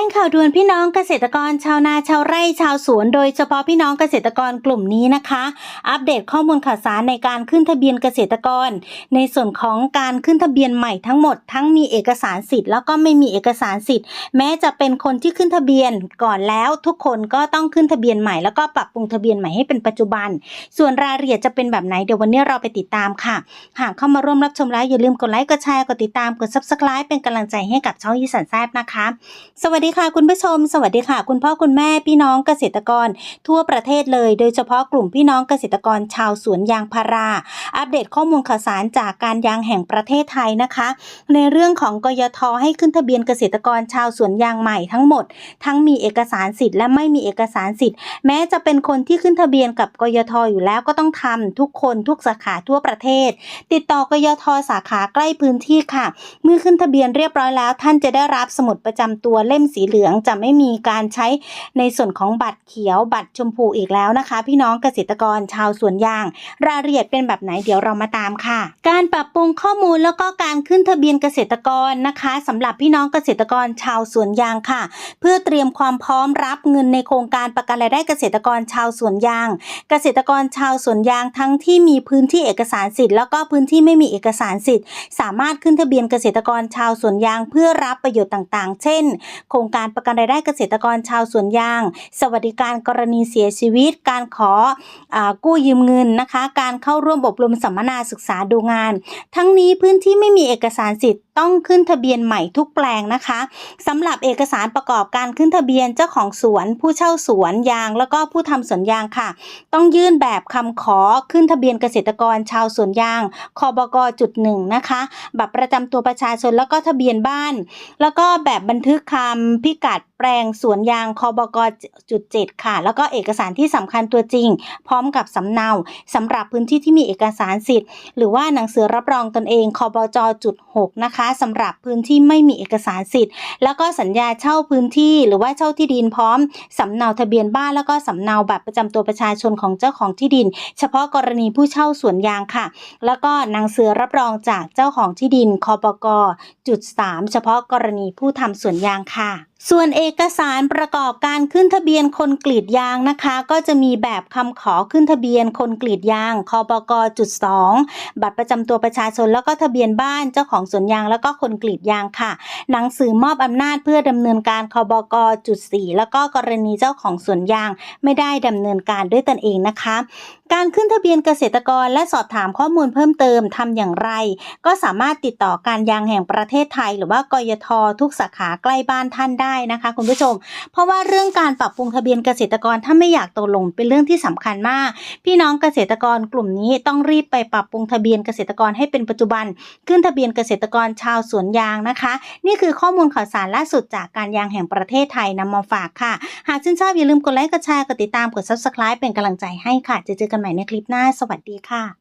้งข่าวด่วนพี่น้องเกษตรกรชาวนาชาวไร่ชาวสวน โดยเฉพาะพี่น้องเกษตรกรกลุ่มนี้นะคะ อัปเดตข้อมูลข่าวสารในการขึ้นทะเบียนเกษตรกร ในส่วนของการขึ้นทะเบียนใหม่ทั้งหมด ทั้งมีเอกสารสิทธิ์ แล้วก็ไม่มีเอกสารสิทธิ์ แม้จะเป็นคนที่ขึ้นทะเบียนก่อนแล้วทุกคนก็ต้องขึ้นทะเบียนใหม่แล้วก็ปรับปรุงทะเบียนใหม่ให้เป็นปัจจุบัน ส่วนรายละเอียดจะเป็นแบบไหนเดี๋ยววันนี้เราไปติดตามค่ะ หากเข้ามาร่วมรับชมแล้วอย่าลืมกดไลค์กดแชร์กดติดตามกด subscribe เป็นกำลังใจให้กับช่องยีสันแซบนะคะ สวัสดีค่ะคุณผู้ชม สวัสดีค่ะ คุณพ่อคุณแม่พี่น้องเกษตรกร ทั่วประเทศเลย โดยเฉพาะกลุ่มพี่น้องเกษตรกรชาวสวนยางพารา อัปเดตข้อมูลข่าวสารจากการยางแห่งประเทศไทยนะคะ ในเรื่องของกยทให้ขึ้นทะเบียนเกษตรกรชาวสวนยางใหม่ทั้งหมด ทั้งมีเอกสารสิทธิ์และไม่มีเอกสารสิทธิ์ แม้จะเป็นคนที่ขึ้นทะเบียนกับกยทอยู่แล้วก็ต้องทำทุกคนทุกสาขาทั่วประเทศ ติดต่อกยทสาขาใกล้พื้นที่ค่ะ เมื่อขึ้นทะเบียนเรียบร้อยแล้ว ท่านจะได้รับสมุดประจำตัวเล่มสีเหลืองจะไม่มีการใช้ในส่วนของบัตรเขียวบัตรชมพูอีกแล้วนะคะ พี่น้องเกษตรกรชาวสวนยาง รายละเอียดเป็นแบบไหนเดี๋ยวเรามาตามค่ะ การปรับปรุงข้อมูลแล้วก็การขึ้นทะเบียนเกษตรกรนะคะสำหรับพี่น้องเกษตรกรชาวสวนยางค่ะ เพื่อเตรียมความพร้อมรับเงินในโครงการประกันรายได้เกษตรกรชาวสวนยาง เกษตรกรชาวสวนยางทั้งที่มีพื้นที่เอกสารสิทธิ์แล้วก็พื้นที่ไม่มีเอกสารสิทธิ์ สามารถขึ้นทะเบียนเกษตรกรชาวสวนยางเพื่อรับประโยชน์ต่างๆ เช่น โครงการประกันรายได้เกษตรกรชาวสวนยาง สวัสดิการกรณีเสียชีวิต การขออกู้ยืมเงินนะคะ การเข้าร่วมอบรมสัมมนาศึกษาดูงาน ทั้งนี้พื้นที่ไม่มีเอกสารสิทธิ์ต้องขึ้นทะเบียนใหม่ทุกแปลงนะคะสำหรับเอกสารประกอบการขึ้นทะเบียนเจ้าของสวน ผู้เช่าสวนยาง แล้วก็ผู้ทำสวนยางค่ะ ต้องยื่นแบบคำขอขึ้นทะเบียนเกษตรกรชาวสวนยางคบกจุดหนึ่งนะคะบัตรประจำตัวประชาชนแล้วก็ทะเบียนบ้าน แล้วก็แบบบันทึกคำำพิกัดแปลงสวนยางคอบกจุดเจ็ดค่ะ แล้วก็เอกสารที่สำคัญตัวจริง พร้อมกับสำเนาสำหรับพื้นที่ที่มีเอกสารสิทธิ์ หรือว่าหนังสือรับรองตนเองคอบจจุดหกนะคะสำหรับพื้นที่ไม่มีเอกสารสิทธิ์ แล้วก็สัญญาเช่าพื้นที่ หรือว่าเช่าที่ดินพร้อมสำเนาทะเบียนบ้านแล้วก็สำเนาบัตรประจำตัวประชาชนของเจ้าของที่ดิน เฉพาะกรณีผู้เช่าสวนยางค่ะ แล้วก็หนังสือรับรองจากเจ้าของที่ดินคปกจุด3เฉพาะกรณีผู้ทำสวนยางค่ะ ส่วนเอกสารประกอบการขึ้นทะเบียนคนกรีดยางนะคะ ก็จะมีแบบคำขอขึ้นทะเบียนคนกรีดยางคปกจุด2บัตรประจำตัวประชาชนแล้วก็ทะเบียนบ้านเจ้าของสวนยางแล้วก็คนกรีดยางค่ะ หนังสือมอบอำนาจเพื่อดำเนินการคบกจุด4แล้วก็กรณีเจ้าของสวนยางไม่ได้ดำเนินการด้วยตนเองนะคะ การขึ้นทะเบียนเกษตรกรและสอบถามข้อมูลเพิ่มเติมทำอย่างไร ก็สามารถติดต่อการยางแห่งประเทศไทย หรือว่ากยททุกสาขาใกล้บ้านท่านได้นะคะ คุณผู้ชม เพราะว่าเรื่องการปรับปรุงทะเบียนเกษตรกรถ้าไม่อยากตกหลงเป็นเรื่องที่สำคัญมาก พี่น้องเกษตรกรกลุ่มนี้ต้องรีบไปปรับปรุงทะเบียนเกษตรกรให้เป็นปัจจุบัน ขึ้นทะเบียนเกษตรกรชาวสวนยางนะคะ นี่คือข้อมูลข่าวสารล่าสุดจากการยางแห่งประเทศไทยนำมาฝากค่ะ หากชื่นชอบอย่าลืมกดไลค์กดแชร์กดติดตามกด subscribe เป็นกำลังใจให้ค่ะจะเจอกันใหม่ในคลิปหน้า สวัสดีค่ะ